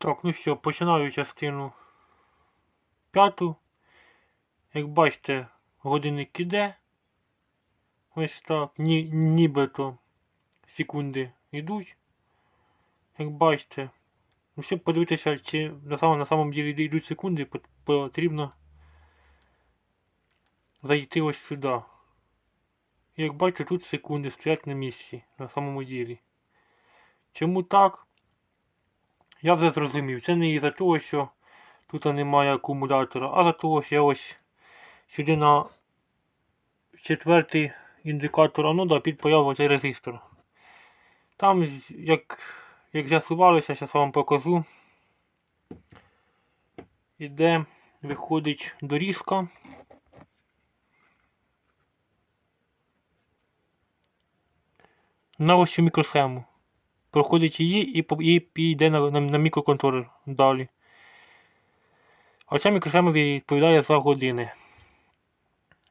Так, ну що, починаю частину п'яту. Як бачите, годинник іде. Ось так. Ні, нібито секунди йдуть. Як бачите. Ну, щоб подивитися, чи на самому, на самому ділі йдуть секунди, потрібно зайти ось сюди. Як бачите, тут секунди стоять на місці, на самому ділі. Чому так? Я вже зрозумів. Це не із-за того, що тут немає акумулятора, а за того, що я ось сюди на четвертий індикатор анода підпаяв оцей резистор. Там, як, як з'ясувалося, зараз вам покажу. Іде, виходить дорізка. На ось цю мікросхему проходить її і, і, йде на, на, на мікроконтролер далі. А ця мікросхема відповідає за години.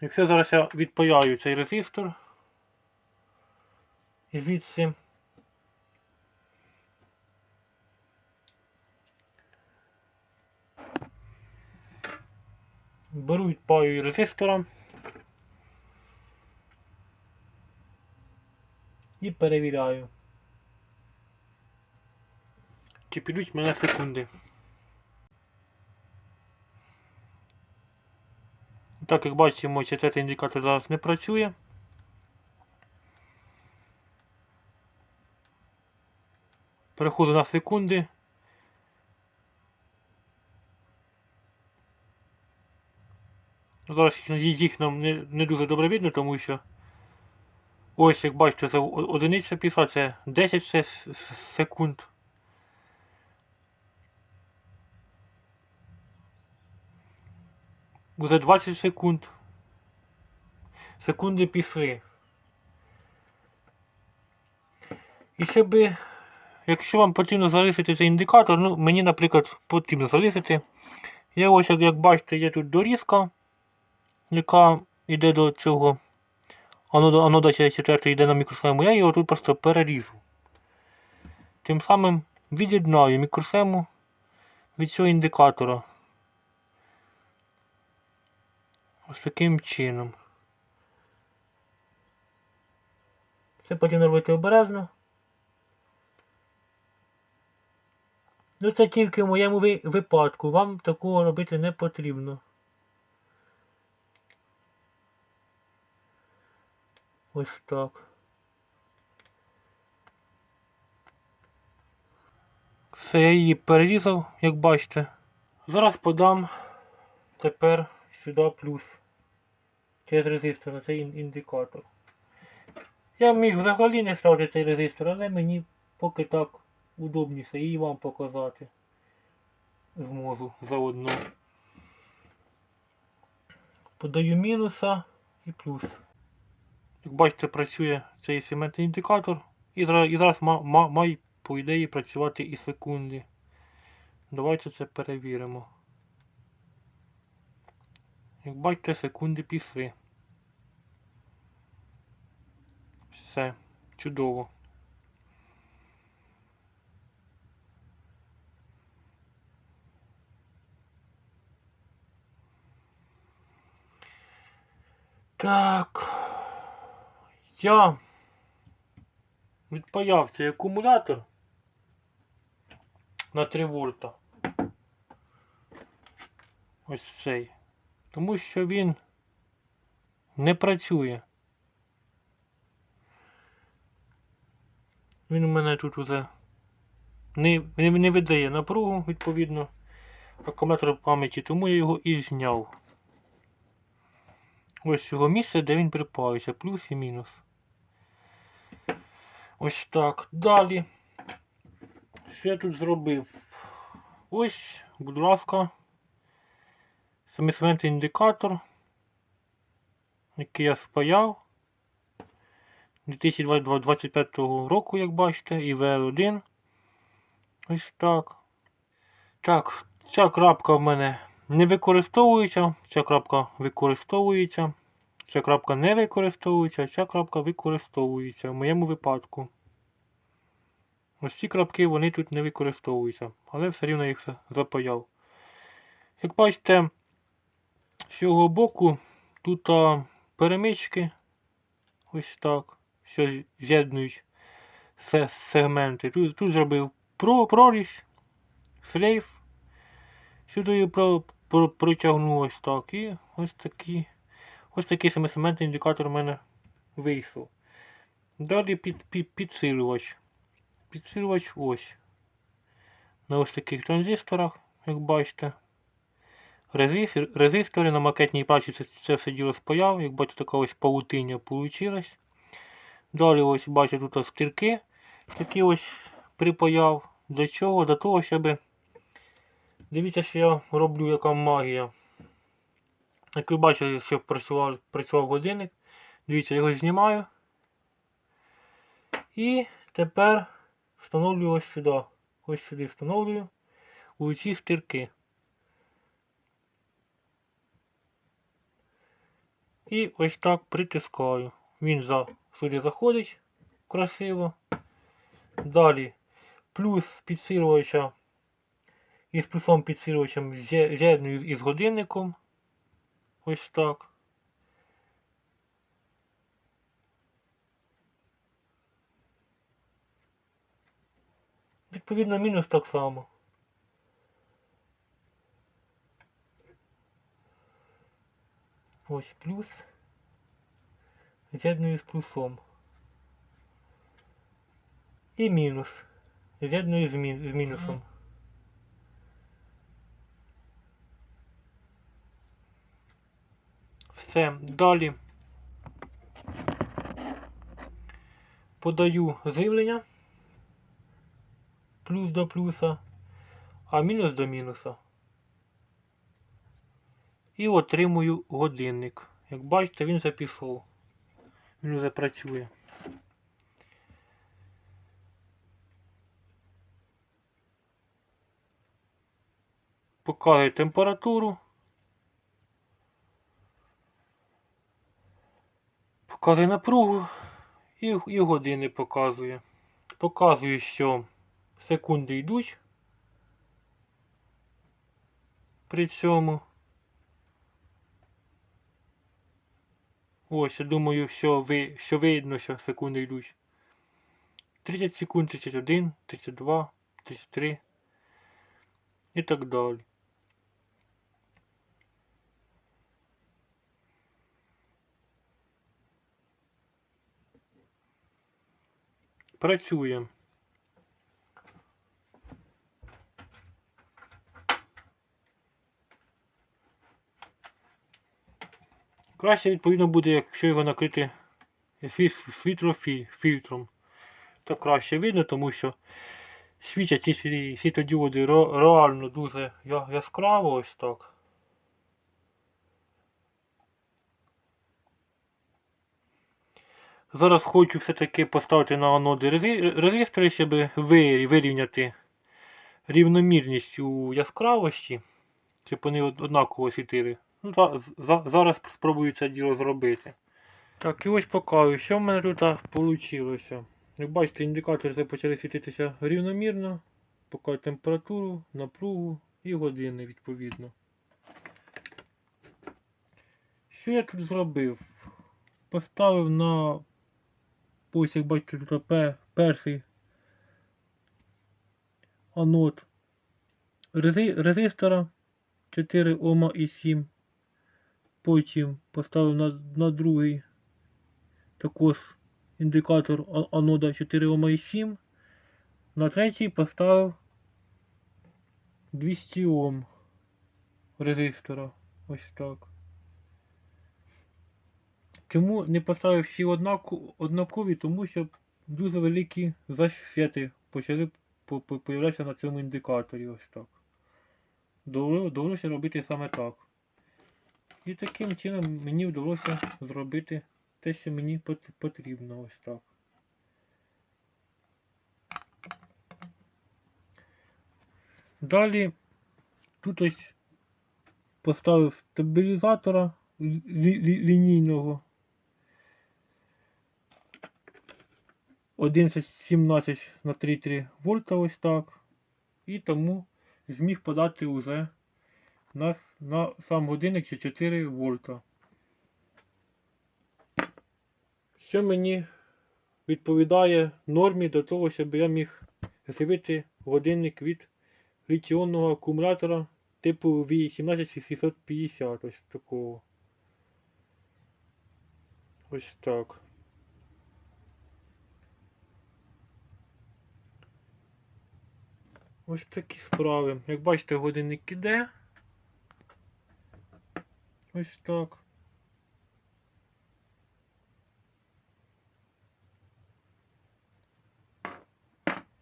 Якщо зараз я відпаяю цей резистор, і звідси беру відпаю резистора і перевіряю. Чи підуть мене секунди. Так, як бачимо, четвертий індикатор зараз не працює. Переходжу на секунди. Зараз їх, їх нам не, не дуже добре видно, тому що ось як бачите, це одиниця пішла, це 10 секунд. Буде 20 секунд. Секунди пішли. І щоб, якщо вам потрібно залишити цей індикатор, ну мені, наприклад, потрібно залишити. Я ось, як, як бачите, є тут дорізка, яка йде до цього анода, анода 4 йде на мікросхему, я його тут просто переріжу. Тим самим від'єднаю мікросхему від цього індикатора. Ось таким чином. Це потрібно робити обережно. Ну це тільки в моєму ви- випадку. Вам такого робити не потрібно. Ось так. Все, я її перерізав, як бачите. Зараз подам тепер сюди плюс. Через резистор на цей індикатор. Я міг взагалі не ставити цей резистор, але мені поки так удобніше і вам показати. Зможу заодно. Подаю мінуса і плюс. Як бачите, працює цей сегментний індикатор. І зараз, і зараз ма, ма, має, по ідеї, працювати і секунди. Давайте це перевіримо. Як бачите, секунди пішли. Все, чудово. Так. Я відпаяв цей акумулятор на 3 вольта. Ось цей. Тому що він не працює. Він у мене тут уже не, не, видає напругу, відповідно, акумулятор пам'яті, тому я його і зняв. Ось його місце, де він припається, плюс і мінус. Ось так. Далі. Що я тут зробив? Ось, будь ласка, самісвентний індикатор, який я спаяв 2025 року, як бачите, і VR1. Ось так. Так, ця крапка в мене не використовується, ця крапка використовується, ця крапка не використовується, ця крапка використовується в моєму випадку. Ось ці крапки вони тут не використовуються, але все рівно їх запаяв. Як бачите, з цього боку тут а, перемички ось так, що з'єднують сегменти. Тут, тут зробив про, прорізь, шлейф, сюди її про, про, протягнув ось так. І ось такий, ось такий семисегментний індикатор у мене вийшов. Далі під, під, підсилювач. Підсилювач ось. На ось таких транзисторах, як бачите. Резис- Резистори на макетній пачці це, це все діло спаяв. Як бачите, така ось паутиння вийшла. Далі ось бачите тут стірки. Такі ось припаяв. Для чого? Для того, щоб. Дивіться, що я роблю, яка магія. Як ви бачили, що працював, працював годинник. Дивіться, я його знімаю. І тепер встановлюю ось сюди. Ось сюди встановлюю у ці стирки. І ось так притискаю. Він за, сюди заходить красиво. Далі плюс підсилювача із плюсом підсилювачем з'є- з'єдную із годинником. Ось так. Відповідно, мінус так само. Ось плюс. З'єдную з плюсом. І мінус. З'єдную з, мі- з мінусом. Все, далі подаю живлення плюс до плюса, а мінус до мінуса. І отримую годинник. Як бачите, він вже пішов. Він вже працює. Показує температуру. Показує напругу і, і години показує. Показує, що секунди йдуть. При цьому. Ось, я думаю, що, ви, що видно, що секунди йдуть. 30 секунд, 31, 32, 33 і так далі. Працює. Краще, відповідно, буде, якщо його накрити фі- фільтром. То краще видно, тому що світять ці сві- світодіоди реально дуже яскраво ось так. Зараз хочу все-таки поставити на аноди рези- резистори, щоб вирівняти рівномірність у яскравості, щоб вони однаково світили. Ну, за, за, зараз спробую це діло зробити. Так, і ось показую, що в мене тут вийшло. Як бачите, індикатори почали світитися рівномірно, показує температуру, напругу і години відповідно. Що я тут зробив? Поставив на ось як бачите, тут пе- перший анод резистора 4 Ома і 7. Потім поставив на, на другий також індикатор анода 4 Ома і 7. На третій поставив 200 Ом резистора. Ось так. Чому не поставив всі однакові? Тому що дуже великі засвіти почали по- по- появлятися на цьому індикаторі. Ось так. Довелося робити саме так. І таким чином мені вдалося зробити те, що мені потрібно. Ось так. Далі тут ось поставив стабілізатора лі- лі- лінійного. 11,17 на 3,3 вольта ось так. І тому зміг подати уже на, на сам годинник ще 4 вольта. Що мені відповідає нормі до того, щоб я міг живити годинник від літіонного акумулятора типу V17650 ось такого. Ось так. Ось такі справи. Як бачите, годинник іде. Ось так.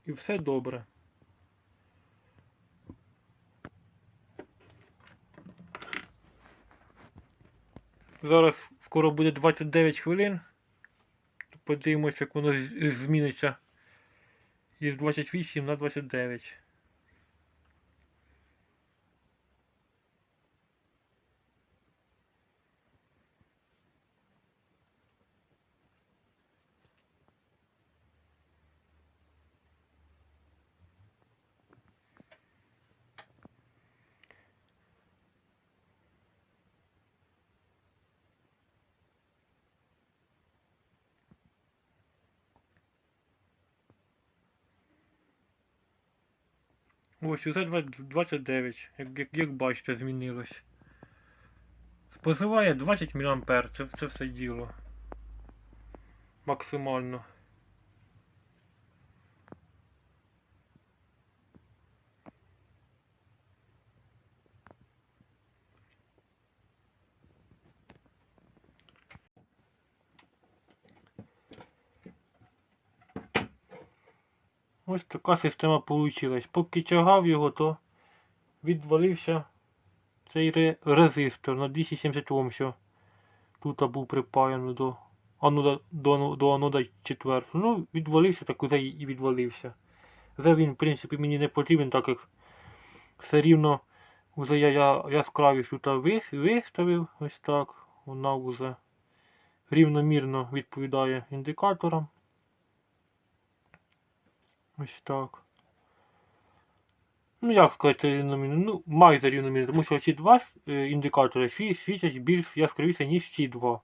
І все добре. Зараз скоро буде 29 хвилин. Подивимося, як воно зміниться із 28 на 29. Ось, уже 29, як, як, як бачите, змінилось. Споживає 20 мА, це, це все діло. Максимально. Ось така система вийшла. Поки тягав його, то відвалився цей резистор на 270 Ом, що тут був припаяний до анода, до, до анода 4. Ну, відвалився, так уже і відвалився. Вже він, в принципі, мені не потрібен, так як все рівно вже я, я яскравість тут виставив, ось так. Вона вже рівномірно відповідає індикаторам. Ось так. Ну, як сказати рівномірно? Ну, майже рівномірно, тому що ці два е, індикатори сві- світять більш яскравіше, ніж ці два.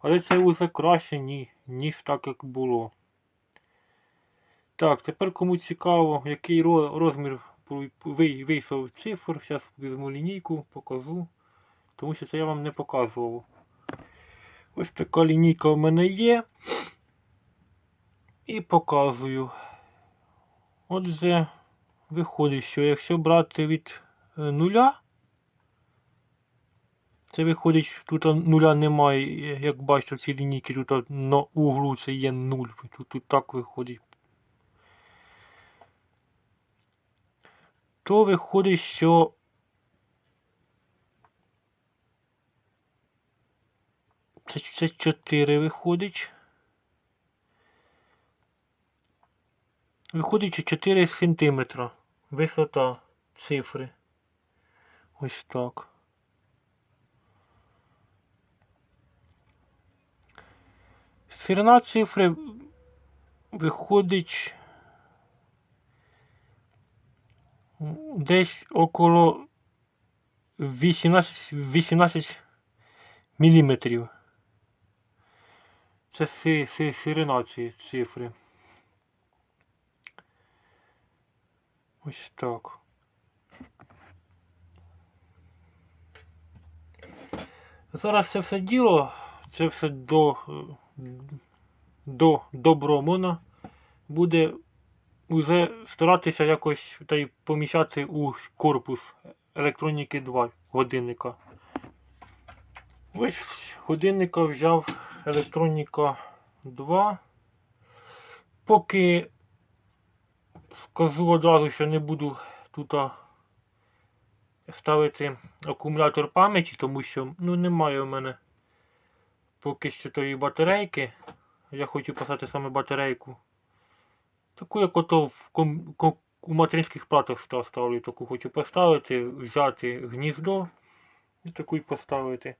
Але це вже краще, ні, ніж так, як було. Так, тепер кому цікаво, який розмір вийшов цифр. Зараз візьму лінійку, покажу. Тому що це я вам не показував. Ось така лінійка в мене є. І показую. Отже, виходить, що якщо брати від е, нуля, це виходить, тут нуля немає, е, як бачите, в цій лінійці тут на углу це є 0. Тут, тут так виходить. То виходить, що це, це 4 виходить. Виходить що 4 сантиметра висота цифри. Ось так. Ширина цифри виходить десь около 18, 18 міліметрів. Це си, си, ширина цієї цифри. Ось так. Зараз це все діло, це все до, до добромона буде вже старатися якось та й поміщати у корпус електроніки 2 годинника. Ось годинника взяв електроніка 2. Поки скажу одразу, що не буду тут ставити акумулятор пам'яті, тому що ну, немає у мене поки що тої батарейки. Я хочу поставити саме батарейку. Таку, як ото в ком, у материнських платах ставлю, таку хочу поставити, взяти гніздо і таку й поставити.